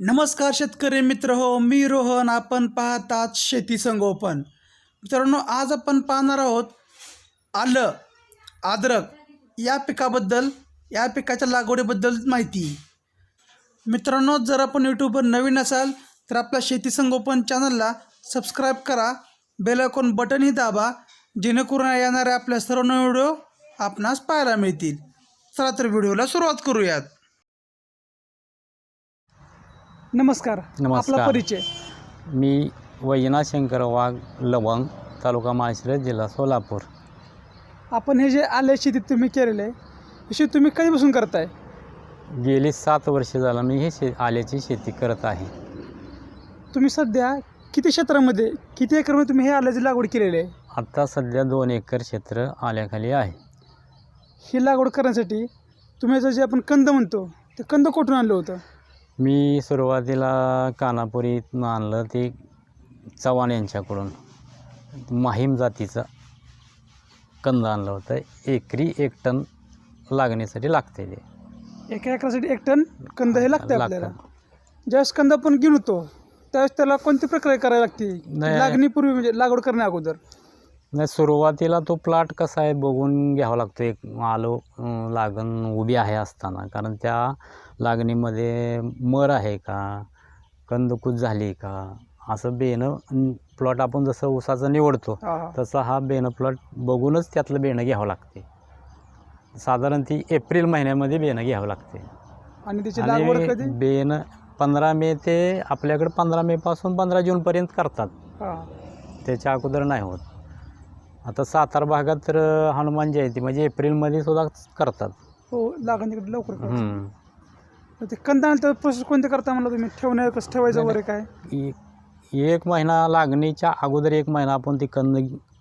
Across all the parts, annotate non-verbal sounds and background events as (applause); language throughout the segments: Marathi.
नमस्कार शेतकरी मित्र हो मी रोहन आपण पाहतात शेती संगोपन. मित्रांनो आज आपण पाहणार आहोत आलं आद्रक या पिकाबद्दल या पिकाच्या लागवडीबद्दल माहिती. मित्रांनो जर आपण यूट्यूबवर नवीन असाल तर आपल्या शेती संगोपन चॅनलला सबस्क्राईब करा बेल आयकॉन बटनही दाबा जेणेकरून येणाऱ्या आपल्या सर्व व्हिडिओ आपणास पाहायला मिळतील. चला तर व्हिडिओला सुरुवात करूयात. नमस्कार. नमस्कार. आपला परिचय. मी वैजनाथ शंकर वाघ लवंग तालुका माळशिरस जिल्हा सोलापूर. आपण हे जे आले शेतीत तुम्ही केलेलं आहे हे शेती तुम्ही कधीपासून करताय? गेली सात वर्षे झालं मी हे शे आल्याची शेती करत आहे. तुम्ही सध्या किती क्षेत्रामध्ये किती एकरमध्ये तुम्ही हे आल्याची लागवड केलेली आहे? आत्ता सध्या दोन एकर क्षेत्र आल्याखाली आहे. ही लागवड करण्यासाठी तुम्ही याचं जे आपण कंद म्हणतो ते कंद कुठून आणलं होतं? मी सुरुवातीला कानापुरीतनं आणलं ते चव्हाण यांच्याकडून. माहीम जातीचं कंद आणलं होतं. एकरी एक टन लागण्यासाठी लागते ते. एका एकरासाठी एक टन कंद हे लागतं लागतं. आपल्याला. ज्यावेळेस कंद आपण येतो त्यावेळेस त्याला कोणती प्रक्रिया करायला लागते? नाही. लागणीपूर्वी म्हणजे लागवड करण्या अगोदर. नाही सुरुवातीला तो प्लॉट कसा आहे बघून घ्यावा लागतो. एक आलो लागण उभी आहे असताना. कारण त्या लागणीमध्ये मर आहे का? कंदकूज झाली का? असं बेणं प्लॉट आपण जसं ऊसाचं निवडतो तसं हा बेणं प्लॉट बघूनच त्यातलं बेणं घ्यावं लागते. साधारण ती एप्रिल महिन्यामध्ये बेणं घ्यावं लागते. आणि त्याची बेणं पंधरा मे ते आपल्याकडे पंधरा मेपासून पंधरा जूनपर्यंत करतात. त्याच्या अगोदर नाही होत. आता सातारा भागात तर हनुमान जयंती म्हणजे एप्रिलमध्ये सुद्धा करतात. हो लागण तिकडे लवकर करायचं. हम्म. तर ते कंद आणलं प्रोसेस कोणते करता मला तुम्ही? ठेवण्या कसं ठेवायचं वगैरे काय? एक एक महिना लागणीच्या अगोदर एक महिना आपण ती कंद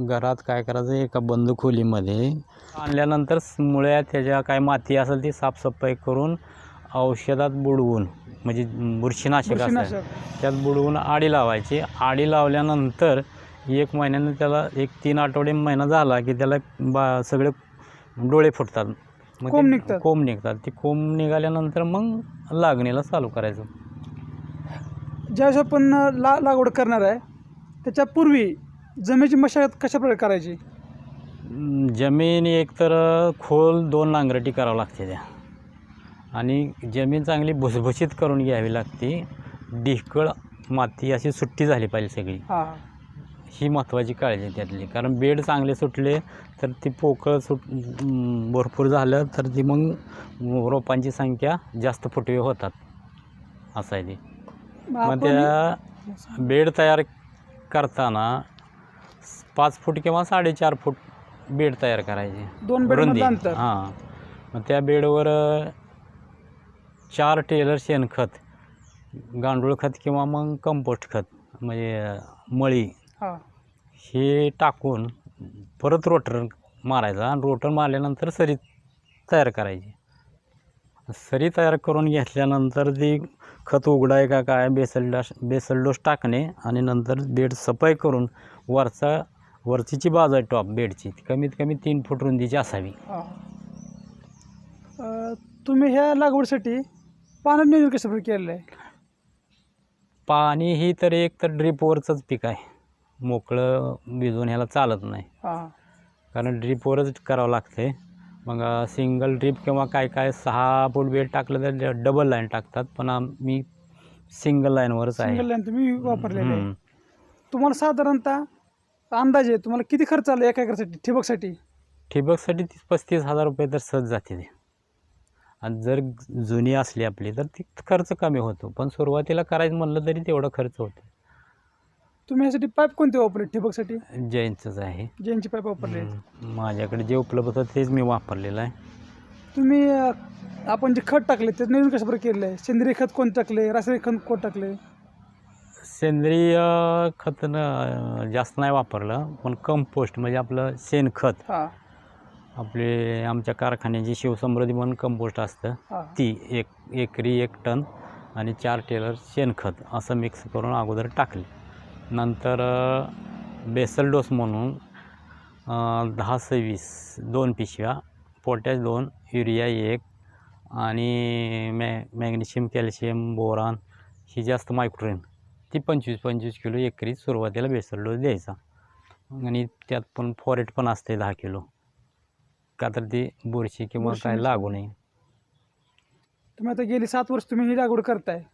घरात काय करायचं एका बंद खोलीमध्ये आणल्यानंतर स- मुळ्या त्याच्या काय माती असेल ती साफसफाई करून औषधात बुडवून म्हणजे बुरशीनाशक असेल बुरशीनाशक. त्यात बुडवून आडी लावायची. आडी लावल्यानंतर एक महिन्यानं त्याला एक तीन आठवडे महिना झाला की त्याला बा सगळे डोळे फुटतात. मग ते कोंब निघतात. कोंब निघतात. ती कोंब निघाल्यानंतर मग लागणीला चालू करायचं. ज्यावेळेस आपण ला लागवड करणार आहे त्याच्यापूर्वी जमिनीची मशागत कशा प्रकारे करायची? अं, जमीन एकतर खोल दोन नांगरटी करावं लागते त्या. आणि जमीन चांगली भुसभुशीत करून घ्यावी लागते. ढिकळ माती अशी सुट्टी झाली पाहिजे सगळी. हां. ही महत्त्वाची काळजी आहे त्यातली. कारण बेड चांगले सुटले तर ती पोकळ सुट भरपूर झालं तर ती मग रोपांची संख्या जास्त फुटवे होतात. असं आहे ते. मग त्या बेड तयार करताना पाच फूट किंवा साडेचार फूट बेड तयार करायचे. दोन रुंदी. हां. मग त्या बेडवर चार टेलर शेणखत गांडूळ खत किंवा मग कंपोस्ट खत म्हणजे मळी हां. हे टाकून परत रोटर मारायचा आणि रोटर मारल्यानंतर सरी तयार करायची. सरी तयार करून घेतल्यानंतर ती खत उघडाय का काय बेसल डास बेसल डोस टाकणे आणि नंतर बेड सफाई करून वरचा वरचीची बाजू आहे टॉप बेडची कमीत कमी तीन फूट रुंदीची असावी. हां. तुम्ही ह्या लागवडीसाठी पाण्यात नियोजन कसं केलेलं आहे? पाणी ही तर एक तर ड्रीपवरचंच पीक आहे. मोकळं भिजून ह्याला चालत नाही. हां. कारण ड्रीपवरच करावं लागते मग सिंगल ड्रीप किंवा काय काय सहा फूट बेड टाकलं तर डबल लाईन टाकतात. पण आम्ही सिंगल लाईनवरच आहे. सिंगल लाईन तुम्ही वापरलेले आहे. हम्म. तुम्हाला साधारणतः अंदाजे तुम्हाला किती खर्च आला एका एकरसाठी ठिबकसाठी? ठिबकसाठी तीस पस्तीस हजार रुपये तर सहज जाते ते आणि जर जुनी असली आपली तर ती खर्च कमी होतो. पण सुरुवातीला करायचं म्हणलं तरी तेवढा खर्च होतो. तुम्ही यासाठी पाईप कोणते वापरले? ठिबकसाठी? जैनचंच आहे. जेनची पाईप वापरले. आहेत. हम्म. माझ्याकडे जे उपलब्ध होतं तेच मी वापरलेलं आहे. तुम्ही अं, आपण जे खत टाकले ते नियोजन कशा प्रकारे केलं आहे सेंद्रिय खत कोण टाकले? रासायनिक खत कोण टाकले? सेंद्रिय खतं जास्त नाही वापरलं पण कंपोस्ट म्हणजे आपलं शेणखत हां. आपले आमच्या कारखान्याची शिवसमृद्धी म्हणून कंपोस्ट असतं. हां. ती एक एकरी एक टन आणि चार टेलर शेणखत असं मिक्स करून अगोदर टाकले. नंतर बेसल डोस म्हणून दहा सव्वीस दोन पिशव्या पोटॅश दोन युरिया एक आणि मॅ मॅग्नेशियम कॅल्शियम बोरान ही जास्त मायक्रोरेन ती पंचवीस पंचवीस किलो एकरी सुरुवातीला बेसल डोस द्यायचा. आणि त्यात पण फॉरेट पण असते दहा किलो. का तर ती बुरशी किंवा काय. लागू नये. तुम्ही आता गेली सात वर्ष तुम्ही ही लागवड करताय.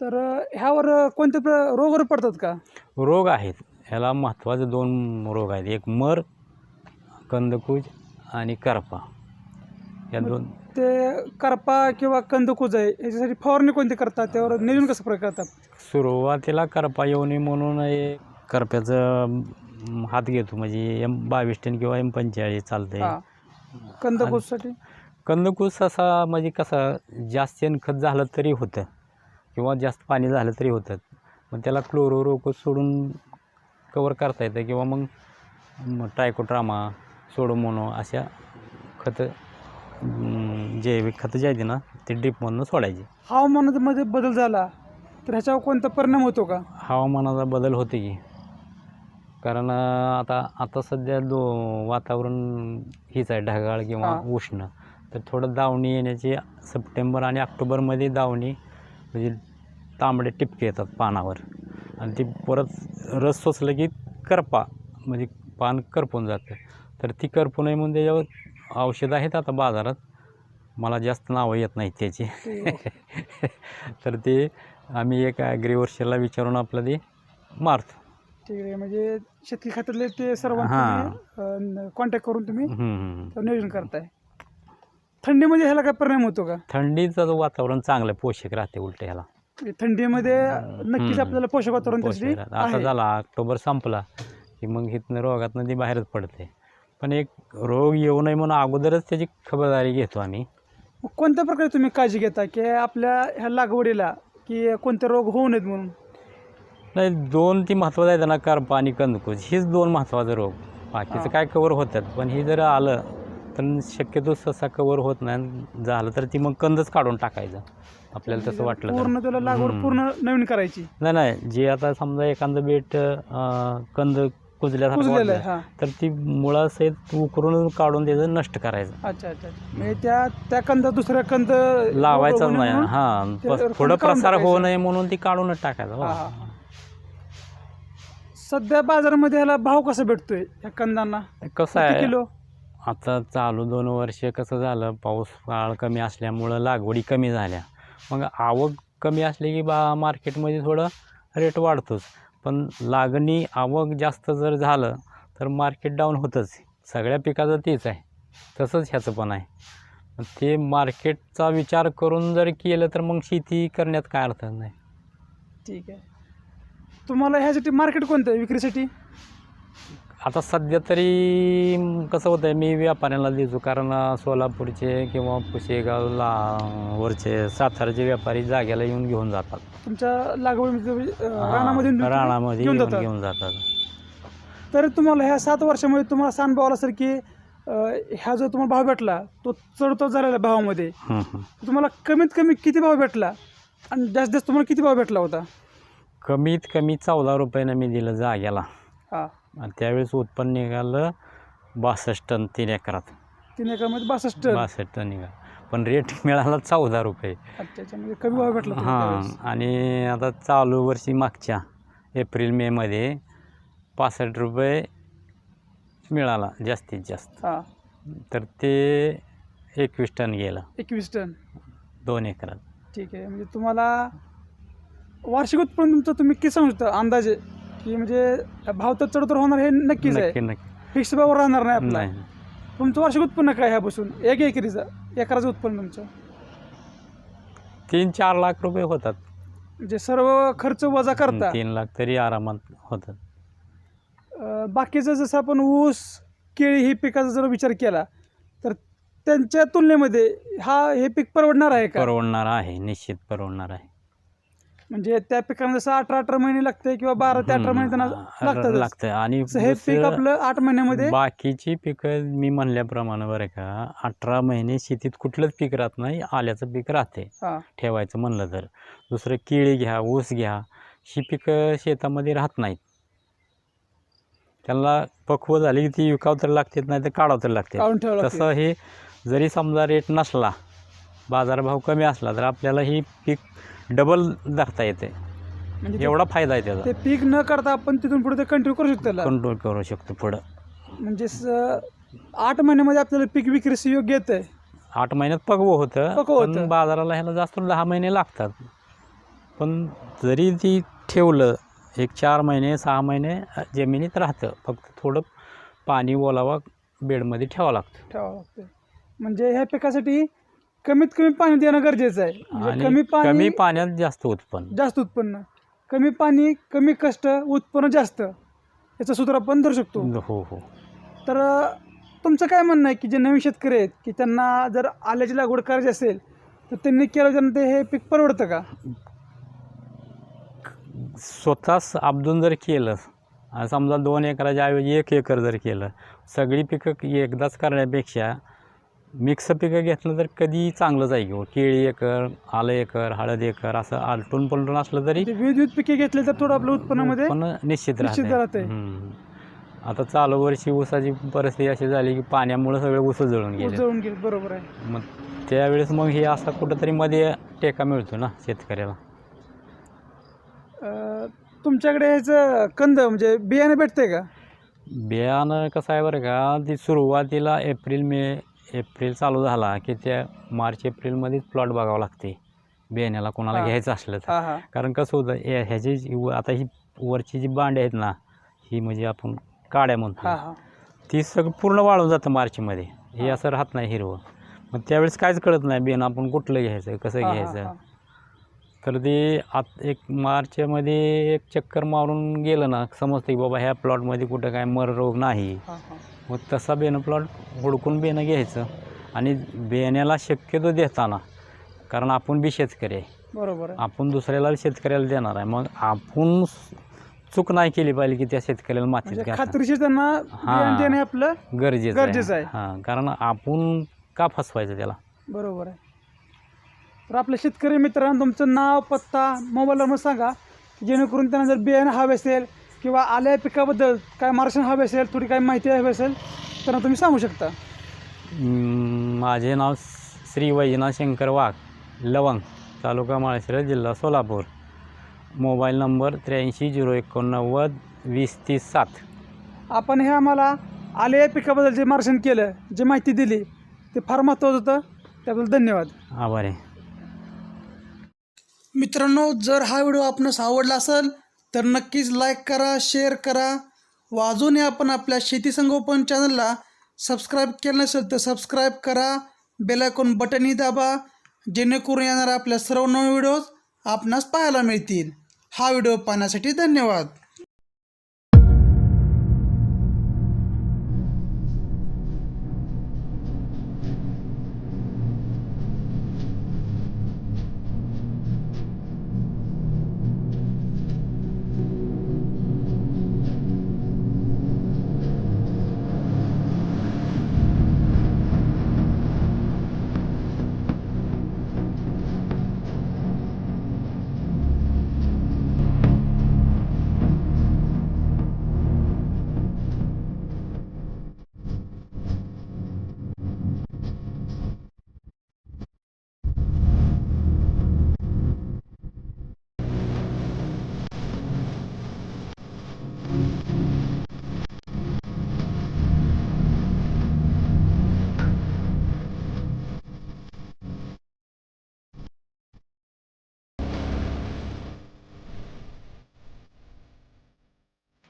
तर ह्यावर कोणते प्र रोग पडतात का? रोग आहेत. ह्याला महत्त्वाचे दोन रोग आहेत. एक मर कंदकूज आणि करपा. या दोन ते करपा किंवा कंदकुज आहे याच्यासाठी फवारणी कोणती करतात? त्यावर नियोजन कसं प्रकार करतात? सुरुवातीला करपा येऊ नये म्हणून हे करप्याचं म, हात घेतो. म्हणजे एम बावीस टन किंवा एम पंचेचाळीस चालतंय. कंदकुजसाठी? कंदकूस असा म्हणजे कसं जास्त खत झालं तरी होतं. किंवा जास्त पाणी झालं तरी होतं मग त्याला क्लोरो रोको सोडून कवर करता येतं किंवा मग म ट्रायकोट्रामा सोडोमोनो अशा खतं जैविक खतं जे आहेत ना ते ड्रीपमधनं सोडायचे. हवामानामध्ये बदल झाला तर ह्याच्यावर कोणता परिणाम होतो का? हवामानाचा बदल होते की. कारण आता आता सध्या दो वातावरण हीच आहे ढगाळ किंवा. उष्ण. तर थोडं दावणी येण्याची सप्टेंबर आणि ऑक्टोबरमध्ये दावणी म्हणजे तांबडे टिपके येतात पानावर. आणि ती परत रस सोसलं की करपा म्हणजे पान करपून जातं. तर ती करपू नये म्हणून त्याच्यावर औषधं आहेत आता बाजारात. मला जास्त नावं येत नाहीत त्याची. ते- (laughs) तर ते आम्ही एक ॲग्रीवर्षला विचारून आपलं ते मारतो. ठीक आहे म्हणजे शेतकरी खात्यातले ते सर्व हां. कॉन्टॅक्ट करून तुम्ही नियोजन करताय. थंडीमध्ये ह्याला काय परिणाम होतो का? थंडीचं जो वातावरण चांगलं पोषक राहते उलट ह्याला. थंडीमध्ये नक्कीच हम्म. आपल्याला पोषक वातावरण त्यासाठी. आता आहे. झाला ऑक्टोबर संपला की मग इथनं रोगातनं ती बाहेरच पडते. पण एक रोग येऊ नये म्हणून अगोदरच त्याची खबरदारी घेतो आम्ही. मग कोणत्या प्रकारे तुम्ही काळजी घेता की आपल्या ह्या लागवडीला की कोणते रोग होऊ नयेत म्हणून? नाही दोन ती महत्त्वाचं आहे त्यांना करपा आणि कंदकूज हीच दोन महत्त्वाचे रोग. बाकीचं हां. काय कवर होतात. पण ही जर आलं तर शक्यतो सहसा कवर होत नाही. झालं तर ती मग कंदच काढून टाकायचं. आपल्याला तसं वाटलं तर. पूर्ण त्याला लागवड हम्म. पूर्ण नवीन करायची नाही नाही जे आता समजा एखादं बेट अं, कंद कुजल्यासारखं कुजलेलं आहे वाटलं, हा तर ती मुळासहित उकरून काढून त्याचं नष्ट करायचं अच्छा अच्छा अच्छा. म्हणजे त्या त्या कंद दुसऱ्या कंद लावायचंच नाही हां काढून पुढं प्रसार होऊ टाकायचं. नये म्हणून ती काढूनच टाकायचं हो. हा, हा, हा. सध्या बाजारामध्ये ह्याला भाव कसा भेटतोय ह्या कंदांना कसं किती आहे किलो आता चालू दोन वर्ष कसं झालं पाऊस काळ कमी असल्यामुळं लागवडी कमी झाल्या मग आवक कमी असली की बा मार्केटमध्ये थोडं रेट वाढतोच. पण लागणी आवक जास्त जर झालं तर मार्केट डाऊन होतंच. सगळ्या पिकाचं तेच आहे. तसंच ह्याचं पण आहे. ते मार्केटचा विचार करून जर केलं तर मग शेती करण्यात काय अर्थ नाही. ठीक आहे. तुम्हाला ह्यासाठी मार्केट कोणतं आहे? विक्रीसाठी? आता सध्या तरी कसं होतं आहे मी व्यापाऱ्यांना देतो. कारण सोलापूरचे किंवा पुशेगावला वरचे सातारचे व्यापारी जाग्याला येऊन घेऊन जातात. तुमच्या लागवडीमध्ये अं, हां, रानामध्ये रानामध्ये घेऊन येऊन जातात. घेऊन जातात. तर तुम्हाला ह्या सात वर्षामध्ये तुम्हाला असा अनुभव आला सर की अं, ह्या जो तुम्हाला भाव भेटला तो चढतो झालेला भावामध्ये. हं, हं. तुम्हाला कमीत कमी किती भाव भेटला? आणि जास्तीत जास्त तुम्हाला किती भाव भेटला होता? कमीत कमी चौदा रुपयानं मी दिलं जाग्याला हां. आणि त्यावेळेस उत्पन्न निघालं बासष्ट टन तीन एकरात. तीन एकरमध्ये बासष्ट टन. बासष्ट टन निघालं. पण रेट मिळाला चौदा रुपये. अच्छा अच्छा म्हणजे कमी भाव भेटला हां. आणि आता चालू वर्षी मागच्या एप्रिल मेमध्ये पासष्ट रुपये मिळाला जास्तीत जास्त. हां. तर ते एकवीस टन गेलं. एकवीस टन? दोन एकरात. ठीक आहे म्हणजे तुम्हाला वार्षिक उत्पन्न तुमचं तुम्ही किती सांगू शकता अंदाजे? की म्हणजे भाव तर चढ तर होणार हे नक्कीच आहे. नक्की फिक्स भाव राहणार नाही आपला. नाही. तुमचं वार्षिक उत्पन्न काय ह्यापासून एक एकरीचं एकराचं उत्पन्न तुमचं? तीन चार लाख रुपये होतात. म्हणजे सर्व खर्च वजा करता. तीन लाख तरी आरामात होतात. अं, बाकीचं जसं आपण ऊस केळी ही पिकाचा जर विचार केला तर त्यांच्या तुलनेमध्ये हा हे पीक परवडणार आहे का? परवडणार आहे निश्चित परवडणार आहे. म्हणजे त्या पिकांना जसं अठरा अठरा महिने लागते किंवा बारा ते अठरा महिने त्यांना लागतात लागतं आणि हे पीक दुसरं- आपलं आठ महिन्यामध्ये बाकीची पिकं मी म्हणल्याप्रमाणे बरं का अठरा महिने शेतीत कुठलंच पीक राहत नाही आल्याचं पीक राहते हा. ठेवायचं म्हणलं तर. दुसरं केळी घ्या ऊस घ्या ही पिकं शेतामध्ये राहत नाहीत. त्यांना पक्व झाली की ती विकावं तर लागतात नाही तर काढावं तर लागते काढून ठेवावं लागते. तसं हे जरी समजा रेट नसला बाजारभाव कमी असला तर आपल्याला ही पीक डबल धरता येते. म्हणजे ते- एवढा फायदा आहे त्याचा. ते पीक न करता आपण तिथून पुढे ते कंटिन्यू करू शकतो त्याला. कंट्रोल करू शकतो पुढं. म्हणजे स- आठ महिन्यामध्ये आपल्याला पीक विक्रीस योग्य येतं. आठ महिन्यात होतं पक्व पण होतं. बाजाराला ह्याला जास्त दहा महिने लागतात. पण जरी ती ठेवलं एक चार महिने सहा महिने जमिनीत राहतं. फक्त थोडं पाणी ओलावा बेडमध्ये ठेवावं लागतं. ठेवावं लागतं. म्हणजे ह्या पिकासाठी कमीत कमी पाणी देणं गरजेचं आहे. म्हणजे आणि कमी पाणी कमी पाण्यात जास्त उत्पन्न. जास्त उत्पन्न. कमी पाणी कमी कष्ट उत्पन्न जास्त. याचं सूत्र आपण धरू शकतो. हो हो. तर अ, तुमचं काय म्हणणं आहे की जे नवीन शेतकरी आहेत की त्यांना जर आल्याची लागवड करायची असेल तर त्यांनी केलं त्यांना ते हे पीक परवडतं का? स्वतःच आपदून जर केलं आणि समजा दोन एकराच्या ऐवजी एक एकर जर केलं सगळी पिकं एकदाच करण्यापेक्षा मिक्स पिकं घेतलं तर कधी चांगलंच आहे किंवा केळी एकर आलं एकर हळद एकर असं आलटून पलटून असलं तरी ते विविध पिके घेतले तर थोडं आपलं उत्पन्नामध्ये पण निश्चित निश्चित राहते. आता चालू वर्षी ऊसाची परिस्थिती अशी झाली की पाण्यामुळे सगळे ऊस जळून गेले. जळून गेले बरोबर आहे. मग त्यावेळेस मग हे असा कुठंतरी मध्ये टेका मिळतो ना शेतकऱ्याला. अ, तुमच्याकडे ह्याचं कंद म्हणजे बियाणे भेटते का? बियाणं कसं आहे बरं का ती सुरुवातीला एप्रिल मे एप्रिल चालू झाला की त्या मार्च एप्रिलमध्येच प्लॉट बघावं लागते. बियाण्याला कोणाला. घ्यायचं असलं तर. कारण कसं होतं हे- ह्याची जी व- आता ही वरची जी बांडे आहेत ना ही म्हणजे आपण काड्या म्हणतो. ती सगळं पूर्ण वाळून जातं मार्चमध्ये. हे असं राहत नाही हिरवं. मग त्यावेळेस काहीच कळत नाही बियाणं आपण कुठलं घ्यायचं कसं घ्यायचं. तर ते आत एक मार्चमध्ये एक चक्कर मारून गेलं ना समजतं की बाबा ह्या प्लॉटमध्ये कुठं काय मर रोग नाही. मग तसा बेणं प्लॉट हुडकून बेणं घ्यायचं. आणि बेण्याला शक्यतो देताना कारण आपण बी शेतकरी आहे. बरोबर आहे. आपण दुसऱ्याला शेतकऱ्याला देणार आहे. मग आपण चूक नाही केली पाहिजे की त्या शेतकऱ्याला मातीत म्हणजे घातलं खात्रीशीर त्यांना बियाणे देणे आपलं गरजेचं गरजेचं आहे. हां कारण आपण का फसवायचं त्याला? बरोबर आहे. तर आपल्या शेतकरी मित्रांनो तुमचं नाव पत्ता मोबाईल नंबर सांगा जेणेकरून त्यांना जर बियाणे हवे असेल किंवा आल्या पिकाबद्दल काय मार्गदर्शन हवे असेल थोडी काही माहिती हवी असेल तर तुम्ही सांगू शकता. माझे नाव श्री वैजनाथ शंकर वाघ लवंग तालुका माळशिरस जिल्हा सोलापूर. मोबाईल नंबर त्र्याऐंशी झिरो एकोणनव्वद वीस तीस सात. आपण हे आम्हाला आल्या पिकाबद्दल जे मार्गदर्शन केलं जे माहिती दिली ते फार महत्त्वाचं होतं. त्याबद्दल धन्यवाद. आभार. आहे मित्रांनो जर हा व्हिडिओ आपणास आवडला असेल तर नक्कीच लाईक करा शेअर करा. व अजूनही आपण आपल्या शेती संगोपन चॅनलला सबस्क्राईब केलं नसेल तर सबस्क्राईब करा. बेलायकॉन बटनही दाबा. जेणेकरून येणाऱ्या आपल्या सर्व नवीन व्हिडिओज आपणास पाहायला मिळतील. हा व्हिडिओ पाहण्यासाठी धन्यवाद.